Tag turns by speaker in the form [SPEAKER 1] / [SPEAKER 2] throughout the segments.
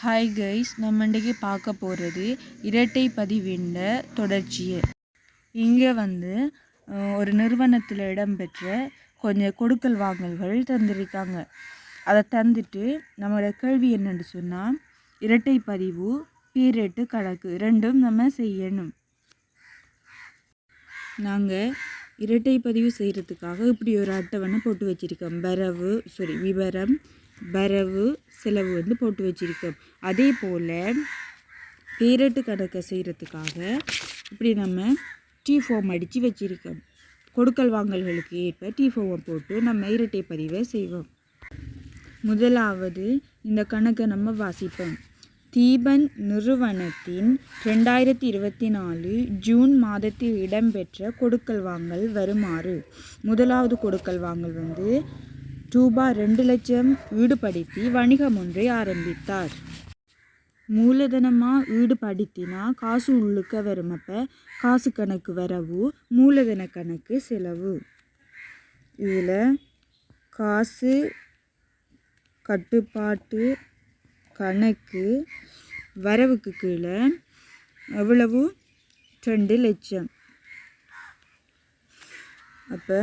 [SPEAKER 1] Hi guys நம்ம இன்றைக்கி பார்க்க போகிறது இரட்டை பதிவின்ற தொடர்ச்சியை. இங்கே வந்து ஒரு நிறுவனத்தில் இடம்பெற்ற கொஞ்சம் கொடுக்கல் வாங்கல்கள் தந்திருக்காங்க. அதை தந்துட்டு நம்மளோட கேள்வி என்னென்னு சொன்னால் இரட்டை பதிவு பீரேட்டு கணக்கு ரெண்டும் நம்ம செய்யணும். நாங்கள் இரட்டை பதிவு செய்கிறதுக்காக இப்படி ஒரு அட்டவணை போட்டு வச்சுருக்கோம். வரவு சாரி விவரம் வரவு செலவு வந்து போட்டு வச்சுருக்கோம். அதே போல் பேரட்டு கணக்கை செய்கிறதுக்காக இப்படி நம்ம டீ ஃபார்ம் அடித்து வச்சுருக்கோம். கொடுக்கல் வாங்கல்களுக்கு ஏற்ப டீ ஃபார்மை போட்டு நம்ம இரட்டை பதிவை செய்வோம். முதலாவது இந்த கணக்கை நம்ம வாசிப்போம். தீபன் நிறுவனத்தின் ரெண்டாயிரத்தி இருபத்தி நாலு ஜூன் மாதத்தில் இடம்பெற்ற கொடுக்கல் வாங்கல் வருமாறு. முதலாவது கொடுக்கல் வாங்கல் வந்து ரூபாய் ரெண்டு லட்சம் ஈடுபடுத்தி வணிகம் ஒன்றை ஆரம்பித்தார். மூலதனமாக ஈடுபடுத்தினா காசு உள்ளுக்க வருமப்ப காசு கணக்கு வரவு மூலதன கணக்கு செலவு. இதில் காசு கட்டுப்பாட்டு கணக்கு வரவுக்கு கீழே எவ்வளவு? ரெண்டு லட்சம். அப்போ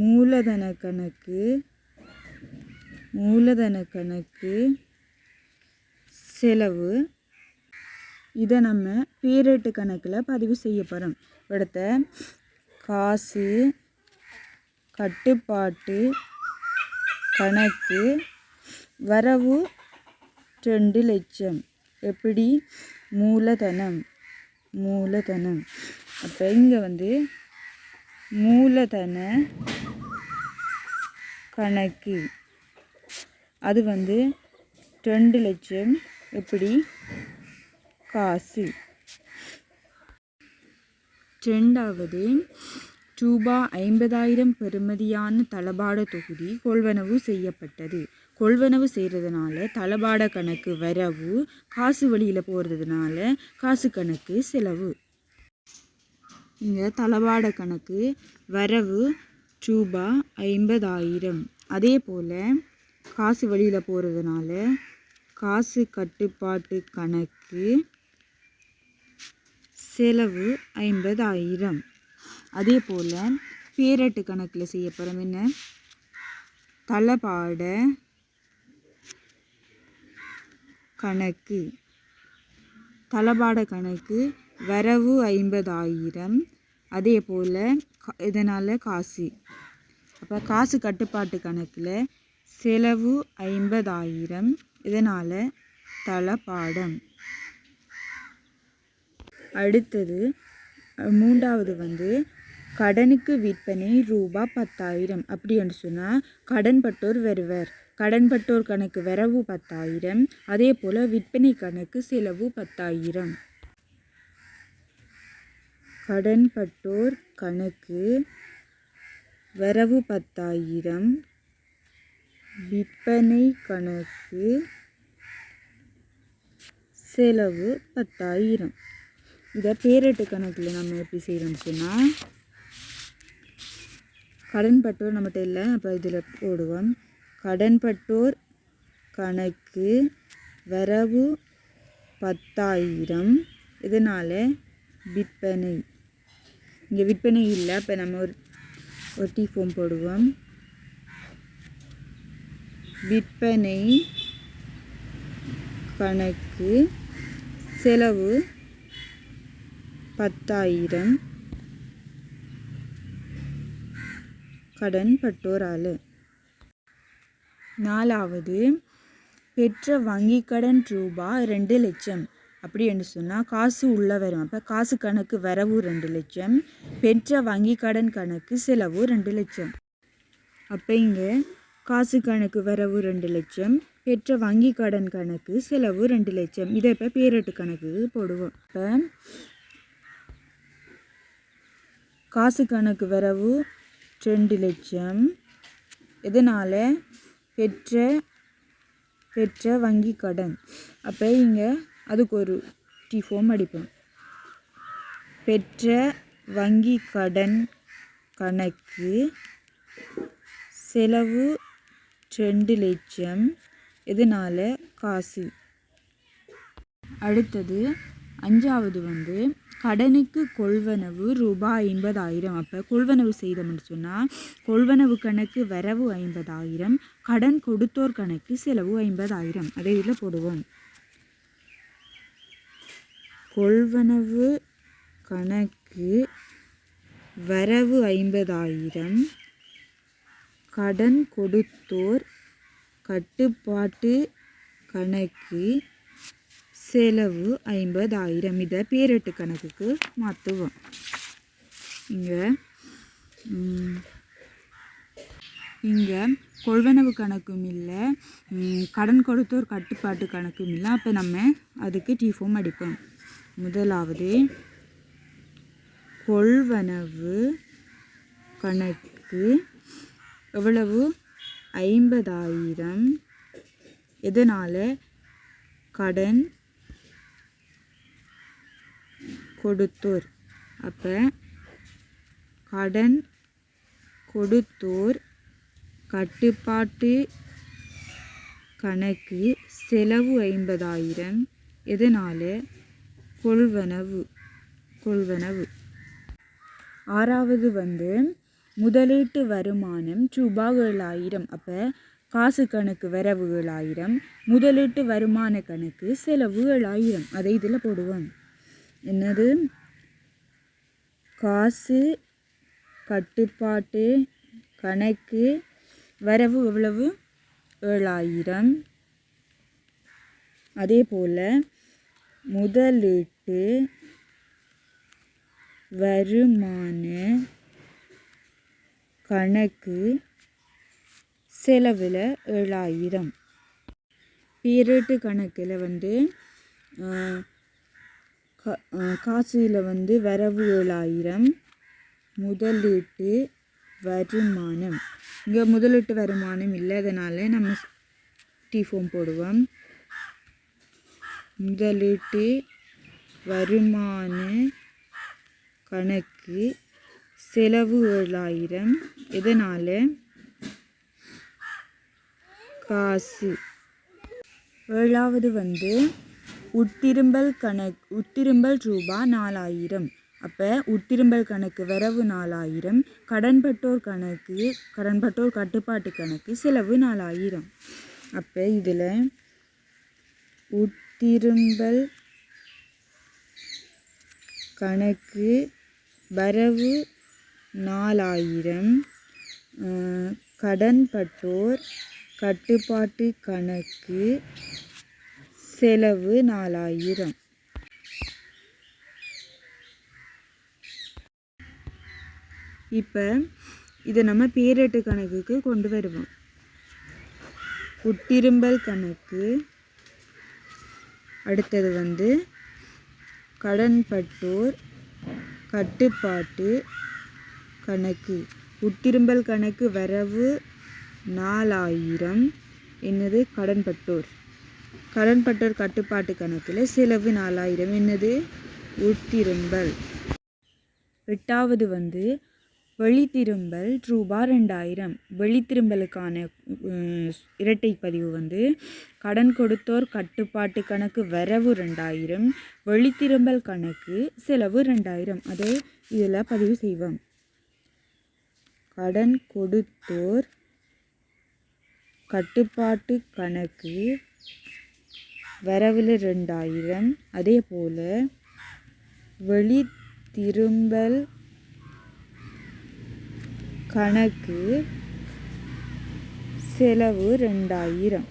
[SPEAKER 1] மூலதன கணக்கு மூலதன கணக்கு செலவு. இதை நம்ம பேரேட்டு கணக்கில் பதிவு செய்ய போகிறோம் அடுத்த காசு கட்டுப்பாட்டு கணக்கு வரவு ரெண்டு லட்சம். எப்படி? மூலதனம் மூலதனம். அப்போ இங்கே வந்து மூலதன கணக்கு. அது வந்து ரெண்டு லட்சம் எப்படி? காசு. ரெண்டாவது ரூபா ஐம்பதாயிரம் பெறுமதியான தளபாட தொகுதி கொள்வனவு செய்யப்பட்டது. கொள்வனவு செய்கிறதுனால தளபாட கணக்கு வரவு காசு வழியில் போகிறதுனால காசு கணக்கு செலவு. இங்கே தளபாட கணக்கு வரவு ரூபா ஐம்பதாயிரம். அதே போல் காசு வழியில் போகிறதுனால காசு கட்டுப்பாட்டு கணக்கு செலவு ஐம்பதாயிரம். அதே போல் பேரட்டு கணக்கில் செய்யப்படும் என்ன? தளபாட கணக்கு. தளபாட கணக்கு வரவு ஐம்பதாயிரம். அதே போல் இதனால் காசு. அப்போ காசு கட்டுப்பாட்டு கணக்கில் செலவு ஐம்பதாயிரம். இதனால் தளபாடம். அடுத்தது மூன்றாவது வந்து கடனுக்கு விற்பனை ரூபா பத்தாயிரம். அப்படி என்று சொன்னால் கடன்பட்டோர் வருவர். கடன்பட்டோர் கணக்கு வரவு பத்தாயிரம். அதே போல் விற்பனை கணக்கு செலவு பத்தாயிரம். கடன்பட்டோர் கணக்கு வரவு பத்தாயிரம். விற்பனை கணக்கு செலவு பத்தாயிரம். இதை பேரட்டு கணக்கில் நம்ம எப்படி செய்கிறோம்னு சொன்னால் கடன்பட்டோர் நம்மகிட்ட இல்லை அப்போ இதில் போடுவோம். கடன்பட்டோர் கணக்கு வரவு பத்தாயிரம். இதனால் விற்பனை. இங்கே விற்பனை இல்லை இப்போ நம்ம ஒரு ஒரு போடுவோம் விற்பனை கணக்கு செலவு பத்தாயிரம். கடன் பட்டோரால் நாலாவது பெற்ற வங்கி கடன் ரூபாய் ரெண்டு லட்சம். அப்படி என்று சொன்னால் காசு உள்ளே வரும். அப்போ காசு கணக்கு வரவு ரெண்டு லட்சம். பெற்ற வங்கி கடன் கணக்கு செலவு ரெண்டு லட்சம். அப்போ இங்கே காசு கணக்கு வரவு ரெண்டு லட்சம். பெற்ற வங்கி கடன் கணக்கு செலவு ரெண்டு லட்சம். இதை இப்போ பேரட்டு கணக்கு போடுவோம். இப்போ காசு கணக்கு வரவு ரெண்டு லட்சம். இதனால் பெற்ற பெற்ற வங்கி கடன். அப்போ இங்கே அதுக்கு ஒரு டி ஃபோம் அடிப்போம். பெற்ற வங்கி கடன் கணக்கு செலவு ரெண்டு லட்சம் இதனால் காசு? அடுத்தது அஞ்சாவது வந்து கடனுக்கு கொள்வனவு ரூபாய் ஐம்பதாயிரம். அப்போ கொள்வனவு செய்தோம்னு சொன்னால் கொள்வனவு கணக்கு வரவு ஐம்பதாயிரம் கடன் கொடுத்தோர் கணக்கு செலவு ஐம்பதாயிரம். அதை இதில் போடுவோம். கொள்வனவு கணக்கு வரவு ஐம்பதாயிரம். கடன் கொடுத்தோர் கட்டுப்பாட்டு கணக்கு செலவு ஐம்பதாயிரம். இதை பேரெட்டு கணக்குக்கு மாற்றுவோம் இங்கே இங்கே கொள்வனவு கணக்கும் இல்லை கடன் கொடுத்தோர் கட்டுப்பாட்டு கணக்கும் இல்லை. அப்போ நம்ம அதுக்கு டீஃபோம் அடிப்போம். முதலாவது கொள்வனவு கணக்கு எவ்வளவு? ஐம்பதாயிரம். எதனால் கடன் கொடுத்தோர்? அப்போ கடன் கொடுத்தோர் கட்டுப்பாட்டு கணக்கு செலவு ஐம்பதாயிரம். எதனால்? கொள்வனவு கொள்வனவு. ஆறாவது வந்து முதலீட்டு வருமானம் ரூபாய்களாயிரம் அப்போ காசு கணக்கு வரவுகளாயிரம். முதலீட்டு வருமான கணக்கு செலவுகளாயிரம். அதை இதில் போடுவோம். என்னது? காசு கட்டுப்பாட்டு கணக்கு வரவு எவ்வளவு? ஏழாயிரம். அதே போல் முதலீட்டு வருமான கணக்கு செலவில் ஏழாயிரம். பீரியட்டு கணக்கில் வந்து காசியில் வந்து வரவு ஏழாயிரம். முதலீட்டு வருமானம். இங்கே முதலீட்டு வருமானம் இல்லாதனால நம்ம டிஃபோம் போடுவோம். முதலீட்டு வருமான கணக்கு செலவு ஏழாயிரம் இதனால் காசு. ஏழாவது வந்து உட்திரும்பல் கணக் உட்திரும்பல் ரூபா நாலாயிரம். அப்போ உட்திரும்பல் கணக்கு வரவு நாலாயிரம். கடன்பட்டோர் கணக்கு கடன்பட்டோர் கட்டுப்பாட்டு கணக்கு செலவு நாலாயிரம். அப்போ இதில் உட் திரும்பல் கணக்கு வரவு நாலாயிரம். கடன்பட்டோர் கட்டுப்பாட்டு கணக்கு செலவு நாலாயிரம். இப்போ இதை நம்ம பேரெட்டு கணக்குக்கு கொண்டு வருவோம். உட்டிரும்பல் கணக்கு அடுத்தது வந்து கடன்பட்டோர் கட்டுப்பாட்டு கணக்கு. உட்டிரும்பல் கணக்கு வரவு நாலாயிரம். என்னது? கடன்பட்டோர். கடன்பட்டோர் கட்டுப்பாட்டு கணக்கில் செலவு நாலாயிரம். என்னது? உட்திரும்பல். எட்டாவது வந்து வெளித்திரும்பல் ரூபா ரெண்டாயிரம். வெளித்திரும்பலுக்கான இரட்டை பதிவு வந்து கடன் கொடுத்தோர் கட்டுப்பாட்டு கணக்கு வரவு ரெண்டாயிரம் வெளித்திரும்பல் கணக்கு செலவு ரெண்டாயிரம். அதை இதில் பதிவு செய்வோம். கடன் கொடுத்தோர் கட்டுப்பாட்டு கணக்கு வரவில் ரெண்டாயிரம். அதே போல் வெளி திரும்பல் கணக்கு செலவு ரெண்டாயிரம்.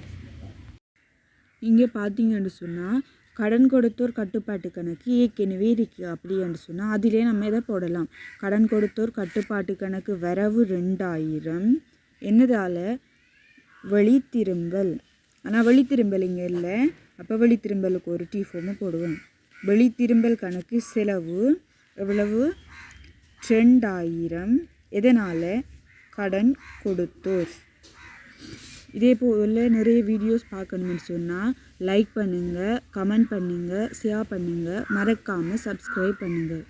[SPEAKER 1] இங்கே பார்த்தீங்கன்னு சொன்னால் கடன் கொடுத்தோர் கட்டுப்பாட்டு கணக்கு ஏற்கனவே இருக்குது அப்படின்னு சொன்னால் அதிலே நம்ம இதை போடலாம். கடன் கொடுத்தோர் கட்டுப்பாட்டு கணக்கு வரவு ரெண்டாயிரம். என்னதால்? வெளித்திரும்பல் ஆனால் வெளித்திரும்பல் இங்கே இல்லை. அப்போ வெளித்திரும்பலுக்கு ஒரு டீ ஃபோமு போடுவோம். வெளித்திரும்பல் கணக்கு செலவு எவ்வளவு? ரெண்டாயிரம். எதனால் கடன் கொடுத்தோர்? இதே போல் நிறைய வீடியோஸ் பார்க்கணும்னு சொன்னால் லைக் பண்ணுங்கள் கமெண்ட் பண்ணுங்கள் ஷேர் பண்ணுங்கள் மறக்காமல் சப்ஸ்கிரைப் பண்ணுங்கள்